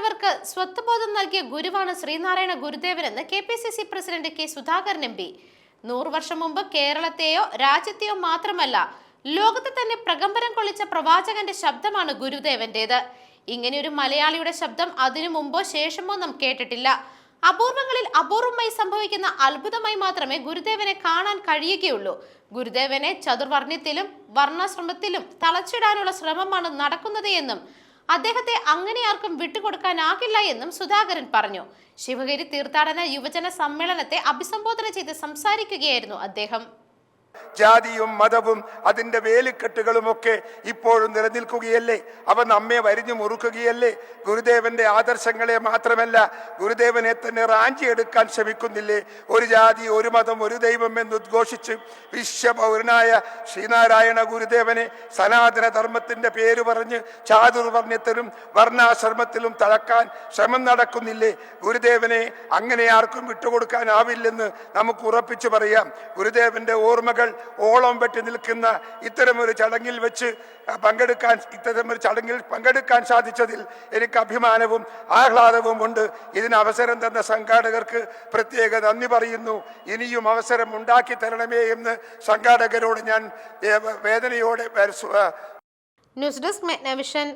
പാവപ്പെട്ടവർക്ക് സ്വത്വബോധം നൽകിയ ഗുരുവാണ് Sreenarayana ഗുരുദേവനെന്ന് K P C C president K Sudhakaran M P. വർഷം മുമ്പ് കേരളത്തെയോ രാജ്യത്തെയോ മാത്രമല്ല ലോകത്തെ തന്നെ പ്രകമ്പനം കൊള്ളിച്ച പ്രവാചകന്റെ ശബ്ദമാണ് ഗുരുദേവന്റേത്. ഇങ്ങനെയൊരു മലയാളിയുടെ ശബ്ദം അതിനു മുമ്പോ ശേഷമോ നാം കേട്ടിട്ടില്ല. അപൂർവങ്ങളിൽ അപൂർവമായി സംഭവിക്കുന്ന അത്ഭുതമായി മാത്രമേ ഗുരുദേവനെ കാണാൻ കഴിയുകയുള്ളൂ. ഗുരുദേവനെ ചതുർവർണത്തിലും വർണശ്രമത്തിലും തളച്ചിടാനുള്ള ശ്രമമാണ് നടക്കുന്നത് എന്നും അദ്ദേഹത്തെ അങ്ങനെ ആർക്കും വിട്ടുകൊടുക്കാനാകില്ല എന്നും സുധാകരൻ പറഞ്ഞു. ശിവഗിരി തീർത്ഥാടന യുവജന സമ്മേളനത്തെ അഭിസംബോധന ചെയ്ത് സംസാരിക്കുകയായിരുന്നു അദ്ദേഹം. ജാതിയും മതവും അതിന്റെ വേലിക്കെട്ടുകളുമൊക്കെ ഇപ്പോഴും നിലനിൽക്കുകയല്ലേ? അവ നമ്മെ വരിഞ്ഞു മുറുക്കുകയല്ലേ? ഗുരുദേവന്റെ ആദർശങ്ങളെ മാത്രമല്ല ഗുരുദേവനെ തന്നെ റാഞ്ചിയെടുക്കാൻ ശ്രമിക്കുന്നില്ലേ? ഒരു ജാതി ഒരു മതം ഒരു ദൈവം എന്ന് ഉദ്ഘോഷിച്ച് വിശ്വപൗരനായ ശ്രീനാരായണ ഗുരുദേവനെ സനാതന ധർമ്മത്തിന്റെ പേര് പറഞ്ഞ് ചാതുർവർണത്തിലും വർണാശ്രമത്തിലും തളക്കാൻ ശ്രമം നടക്കുന്നില്ലേ? ഗുരുദേവനെ അങ്ങനെ ആർക്കും വിട്ടുകൊടുക്കാനാവില്ലെന്ന് നമുക്ക് ഉറപ്പിച്ചു പറയാം. ഗുരുദേവന്റെ ഓർമ്മകൾ ഓളം വെട്ടി നിൽക്കുന്ന ഇത്തരമൊരു ചടങ്ങിൽ വെച്ച് പങ്കെടുക്കാൻ ഇത്തരമൊരു ചടങ്ങിൽ പങ്കെടുക്കാൻ സാധിച്ചതിൽ എനിക്ക് അഭിമാനവും ആഹ്ലാദവും ഉണ്ട്. ഇതിന് അവസരം തന്ന സംഘാടകർക്ക് പ്രത്യേക നന്ദി പറയുന്നു. ഇനിയും അവസരം ഉണ്ടാക്കി തരണമേ എന്ന് സംഘാടകരോട് ഞാൻ വേദനയോടെ ന്യൂസ് ഡെസ്ക് മെഗ്നവിഷൻ.